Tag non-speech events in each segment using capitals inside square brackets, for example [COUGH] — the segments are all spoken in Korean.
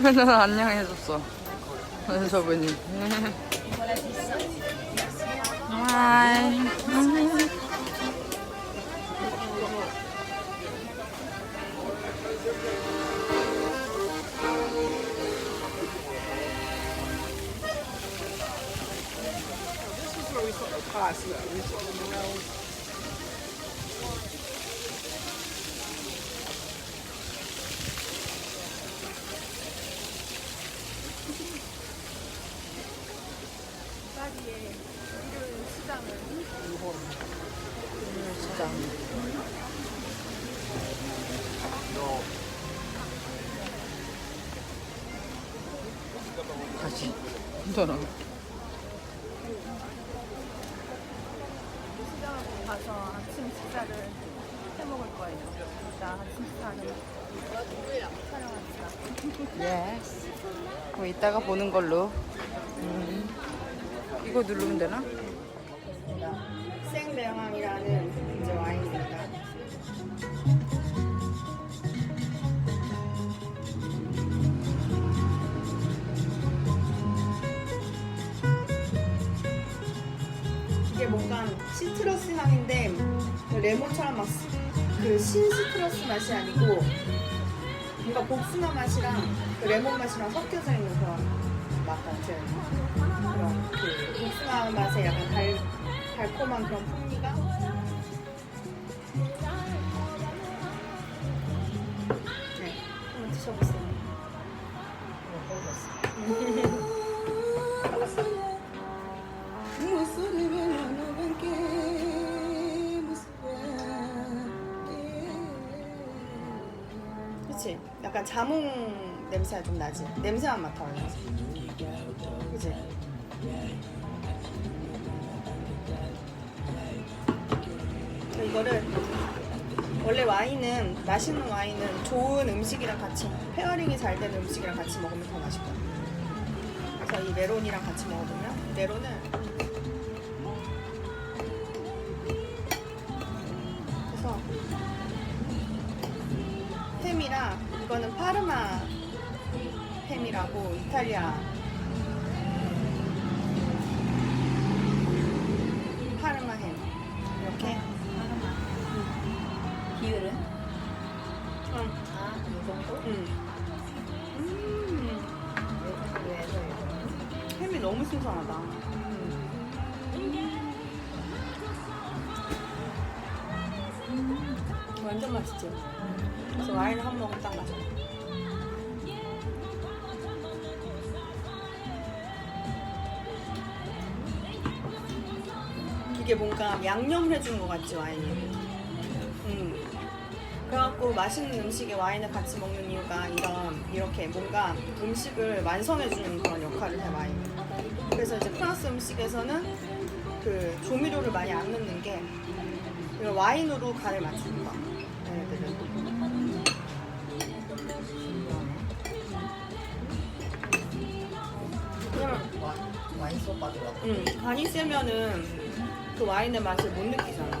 난 안녕해줬어. 저분이. 하이. 진짜. 다시. 저런. 시장을 가서 아침 식사를 해 먹을 거예요. 이따 아침 식사는 촬영합시다. 예스. 그럼 이따가 보는 걸로. 음. 이거 누르면 되나? 생대왕이라는 이제 와인입니다. 이게 뭔가 시트러스 향인데 레몬처럼 막 그 신시트러스 맛이 아니고 뭔가 복숭아 맛이랑 그 레몬 맛이랑 섞여져 있는 그런 맛 그런 그 복숭아 맛의 약간 달, 달콤한 그런 풍미가 네 한번 드셔보세요 그치? 약간 자몽 냄새가 좀 나지? 냄새만 맡아요 그치? 거를 원래 와인은 맛있는 와인은 좋은 음식이랑 같이 페어링이 잘 되는 음식이랑 같이 먹으면 더 맛있거든요. 그래서 이 메론이랑 같이 먹어보면 메론은 그래서 햄이랑 이거는 파르마 햄이라고 이탈리아 응. 아, 이 정도? 음. 음. 이 정도에서 이거. 햄이 너무 신선하다. 음. 완전 맛있지? 그래서 와인 한 모금 딱 마셔. 이게 뭔가 양념을 해주는 것 같지, 와인이. 음. 그래갖고 맛있는 음식에 와인을 같이 먹는 이유가 이런 이렇게 뭔가 음식을 완성해 주는 그런 역할을 해 와인이. 그래서 이제 프랑스 음식에서는 그 조미료를 많이 안 넣는 게 이런 와인으로 간을 맞추는 거. 얘네들은. 와, 와인 받으러 음, 간이 세면은 그 와인의 맛을 못 느끼잖아.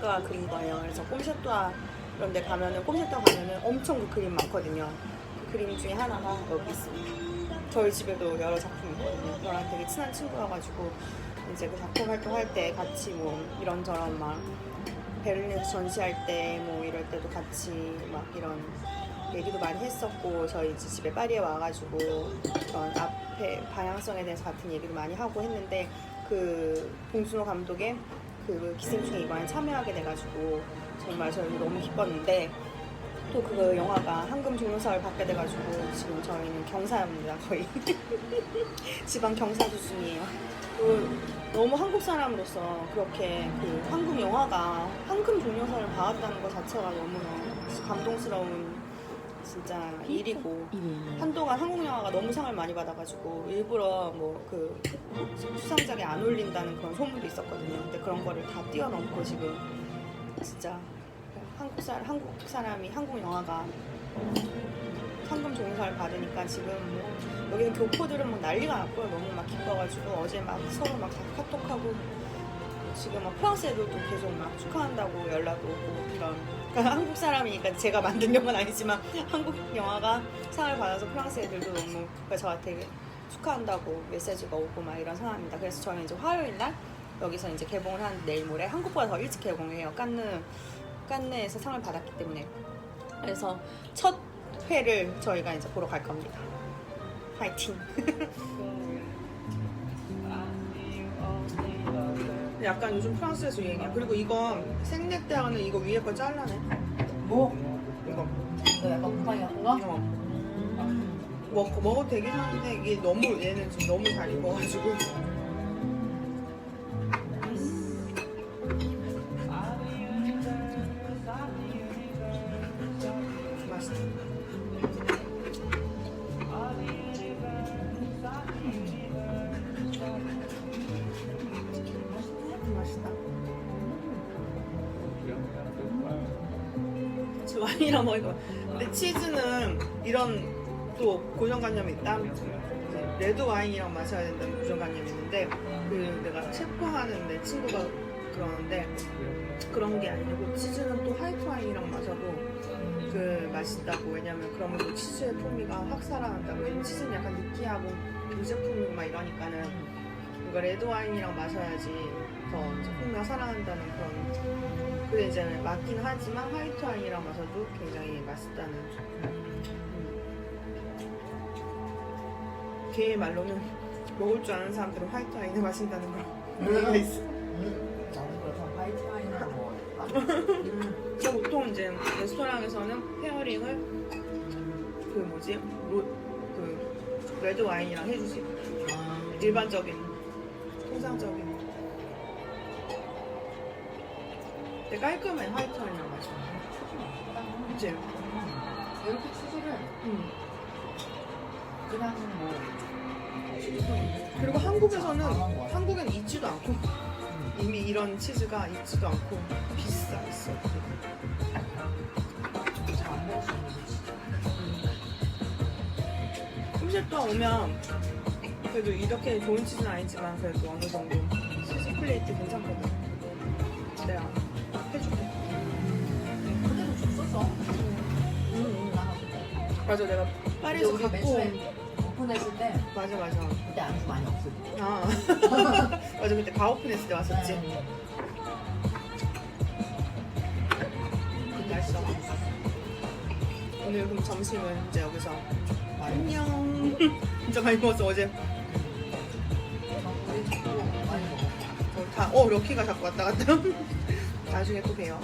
작가가 그린 거예요. 그래서 꼼샤또아 이런 데 가면은 꼼샤또아 가면은 엄청 그 그림 많거든요. 그 그림 중에 하나가 여기 있습니다. 저희 집에도 여러 작품이 있거든요. 저랑 되게 친한 친구여가지고 이제 그 작품 활동할 때 같이 뭐 이런저런 막 베를린에서 전시할 때 뭐 이럴 때도 같이 막 이런 얘기도 많이 했었고 저희 집에 파리에 와가지고 그런 앞에 방향성에 대해서 같은 얘기도 많이 하고 했는데 그 봉준호 감독의 그 기생충에 이번에 참여하게 돼가지고 정말 저희 너무 기뻤는데 또 그 영화가 황금 종려상을 받게 돼가지고 지금 저희는 경사입니다 거의 [LAUGHS] 지방 경사 수준이에요. 그 너무 한국 사람으로서 그렇게 그 한국 영화가 황금 종려상을 받았다는 것 자체가 너무나 감동스러운 진짜 일이고 한동안 한국 영화가 너무 상을 많이 받아가지고 일부러 뭐 그 수상작에 안 올린다는 그런 소문도 있었거든요. 근데 그런 거를 다 뛰어넘고 지금 진짜 한국 사 한국 사람이 한국 영화가 황금 종려상을 받으니까 지금 뭐 여기는 교포들은 막 난리가 났고요. 너무 막 기뻐가지고 어제 막 서로 막 다 카톡하고 지금 막 프랑스 애들도 계속 막 축하한다고 연락 오고 이런 그러니까 한국 사람이니까 제가 만든 영화는 아니지만 한국 영화가 상을 받아서 프랑스 애들도 너무 그러니까 저한테 축하한다고 메시지가 오고 막 이런 상황입니다. 그래서 저는 이제 화요일 날 여기서 이제 개봉을 한 내일 모레 한국보다 더 일찍 개봉해요. 깐느 깐느에서 상을 받았기 때문에 그래서 첫 회를 저희가 이제 보러 갈 겁니다. 파이팅. [LAUGHS] 약간 요즘 프랑스에서 유행이야. 그리고 이거 생맥대 하는 이거 위에 거 잘라내. 뭐? 이거. 이거 약간 곰팡이 같은 거? 어. 먹, 먹어도 되긴 하는데 이게 너무 얘는 지금 너무 잘 익어가지고 맛있다 저 와인이랑 먹으니까 근데 치즈는 이런 또 고정관념이 있다? 이제 레드 와인이랑 마셔야 된다는 고정관념이 있는데 그 내가 체포하는 내 친구가 그러는데 그런 게 아니고 치즈는 또 화이트 와인이랑 마셔도 그 맛있다고. 왜냐면 그러면 또 치즈의 풍미가 확 살아난다고. 왜냐면 치즈는 약간 느끼하고 유제품이고 막 이러니까는 그러니까 레드 와인이랑 마셔야지 더 풍미가 살아난다는 그런 근데 이제 맞긴 하지만 화이트 와인이랑 마셔도 굉장히 맛있다는 음. 걔의 말로는 먹을 줄 아는 사람들은 화이트 와인을 마신다는 걸 있어. 음. 나는 그래서 화이트 와인을 먹어야겠다. [LAUGHS] 저 보통 이제 레스토랑에서는 페어링을 그 뭐지? 로, 그 레드 와인이랑 해주지. 아, 일반적인 통상적인 근데 깔끔해 화이트 와인이랑 마셔 그치? 이렇게 치즈를 음. 그냥 뭐 그리고 한국에서는. 한국엔 있지도 않고 이미 이런 치즈가 있지도 않고 비싸 있어 잘안 거지. 음식도 오면 그래도 이렇게 좋은 치즈는 아니지만 그래도 어느 정도 치즈 플레이트 괜찮거든 맞아 내가 파리에서 여기 갖고 맨온 처음에 오픈했을 때 맞아 맞아. 그때 안주 많이 없을 때. 아. [LAUGHS] 맞아 그때 가오픈했을 때 왔었지. 네. 그때 맛있어. 오늘 그럼 점심은 이제 여기서 많이 안녕. [LAUGHS] 진짜 많이 먹었어 어제. 우리 자꾸 많이 먹어. 어, 다, 어 럭키가 자꾸 왔다 갔다. [LAUGHS] 나중에 또 봬요